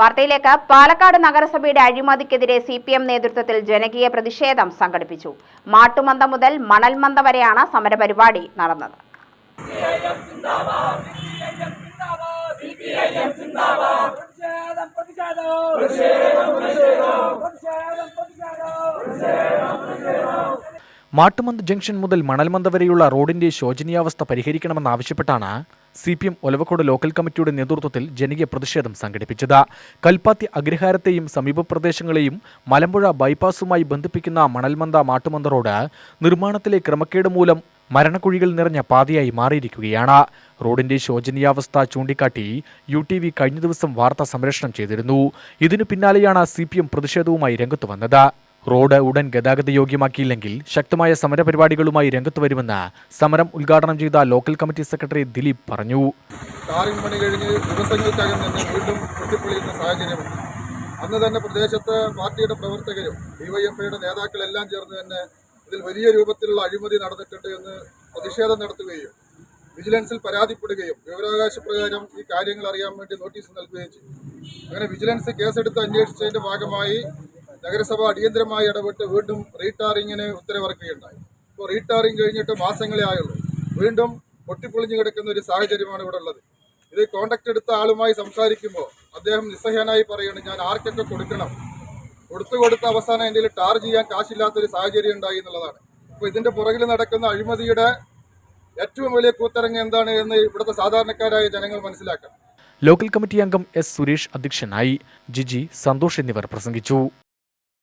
വാർത്തയിലേക്ക് പാലക്കാട് നഗരസഭയുടെ അഴിമതിക്കെതിരെ സി പി എം നേതൃത്വത്തിൽ ജനകീയ പ്രതിഷേധം സംഘടിപ്പിച്ചു. മാട്ടുമന്ത മുതൽ മണൽമന്ത വരെയാണ് സമരപരിപാടി നടന്നത്. മാട്ടുമന്ത് ജംഗ്ഷൻ മുതൽ മണൽമന്ത വരെയുള്ള റോഡിന്റെ ശോചനീയാവസ്ഥ പരിഹരിക്കണമെന്നാവശ്യപ്പെട്ടാണ് C P M Olavakkode local കമ്മിറ്റിയുടെ നേതൃത്വത്തിൽ ജനകീയ പ്രതിഷേധം സംഘടിപ്പിച്ചത്. കൽപ്പാത്തി അഗ്രഹാരത്തെയും സമീപ പ്രദേശങ്ങളെയും മലമ്പുഴ ബൈപ്പാസുമായി ബന്ധിപ്പിക്കുന്ന മണൽമന്ത മാട്ടുമന്ത റോഡ് നിർമ്മാണത്തിലെ ക്രമക്കേട് മൂലം മരണക്കുഴികൾ നിറഞ്ഞ പാതയായി മാറിയിരിക്കുകയാണ്. റോഡിന്റെ ശോചനീയാവസ്ഥ ചൂണ്ടിക്കാട്ടി യു ടി വി കഴിഞ്ഞ ദിവസം വാർത്താ സംരക്ഷണം ചെയ്തിരുന്നു. ഇതിനു പിന്നാലെയാണ് സി പി എം പ്രതിഷേധവുമായി രംഗത്തു വന്നത്. റോഡ് ഉടൻ ഗതാഗത യോഗ്യമാക്കിയില്ലെങ്കിൽ ശക്തമായ സമരപരിപാടികളുമായി രംഗത്ത് വരുമെന്ന് സമരം ഉദ്ഘാടനം ചെയ്ത ലോക്കൽ കമ്മിറ്റി സെക്രട്ടറി ദിലീപ് പറഞ്ഞു. പണി കഴിഞ്ഞ് ദിവസങ്ങൾക്കകം തന്നെ വീണ്ടും പൊട്ടിപ്പൊളിയുന്ന സാഹചര്യമുണ്ട്. അന്ന് തന്നെ പ്രദേശത്ത് പാർട്ടിയുടെ പ്രവർത്തകരും ഡിവൈഎഫ്ഐയുടെ നേതാക്കളെല്ലാം ചേർന്ന് തന്നെ ഇതിൽ വലിയ രൂപത്തിലുള്ള അഴിമതി നടന്നിട്ടുണ്ട് എന്ന് പ്രതിഷേധം നടത്തുകയും വിജിലൻസിൽ പരാതിപ്പെടുകയും വിവരാവകാശ പ്രകാരം ഈ കാര്യങ്ങൾ അറിയാൻ വേണ്ടി നോട്ടീസ് നൽകുകയും ചെയ്തു. അങ്ങനെ വിജിലൻസ് കേസെടുത്ത് അന്വേഷിച്ചതിന്റെ ഭാഗമായി നഗരസഭ അടിയന്തരമായി ഇടപെട്ട് വീണ്ടും റീടാറിങ്ങിന് ഉത്തരവിറക്കുകയുണ്ടായി. ഇപ്പോൾ റീടാറിങ് കഴിഞ്ഞിട്ട് മാസങ്ങളെ ആയുള്ളൂ. വീണ്ടും പൊട്ടിപ്പൊളിഞ്ഞു കിടക്കുന്ന ഒരു സാഹചര്യമാണ് ഇവിടെ ഉള്ളത്. ഇത് കോണ്ടാക്ട് എടുത്ത ആളുമായി സംസാരിക്കുമ്പോൾ അദ്ദേഹം നിസ്സഹനായി പറയുന്നത് ഞാൻ ആർക്കൊക്കെ കൊടുക്കണം? കൊടുത്തു കൊടുത്ത അവസാനം എന്റെ ടാർ ചെയ്യാൻ കാശില്ലാത്തൊരു സാഹചര്യം ഉണ്ടായി എന്നുള്ളതാണ്. അപ്പോൾ ഇതിന്റെ പുറകിൽ നടക്കുന്ന അഴിമതിയുടെ ഏറ്റവും വലിയ കൂത്തരങ്ങ് എന്താണ് എന്ന് ഇവിടുത്തെ സാധാരണക്കാരായ ജനങ്ങൾ മനസ്സിലാക്കണം. ലോക്കൽ കമ്മിറ്റി അംഗം എസ് സുരേഷ് അധ്യക്ഷനായി ജിജി സന്തോഷ് എന്നിവർ പ്രസംഗിച്ചു.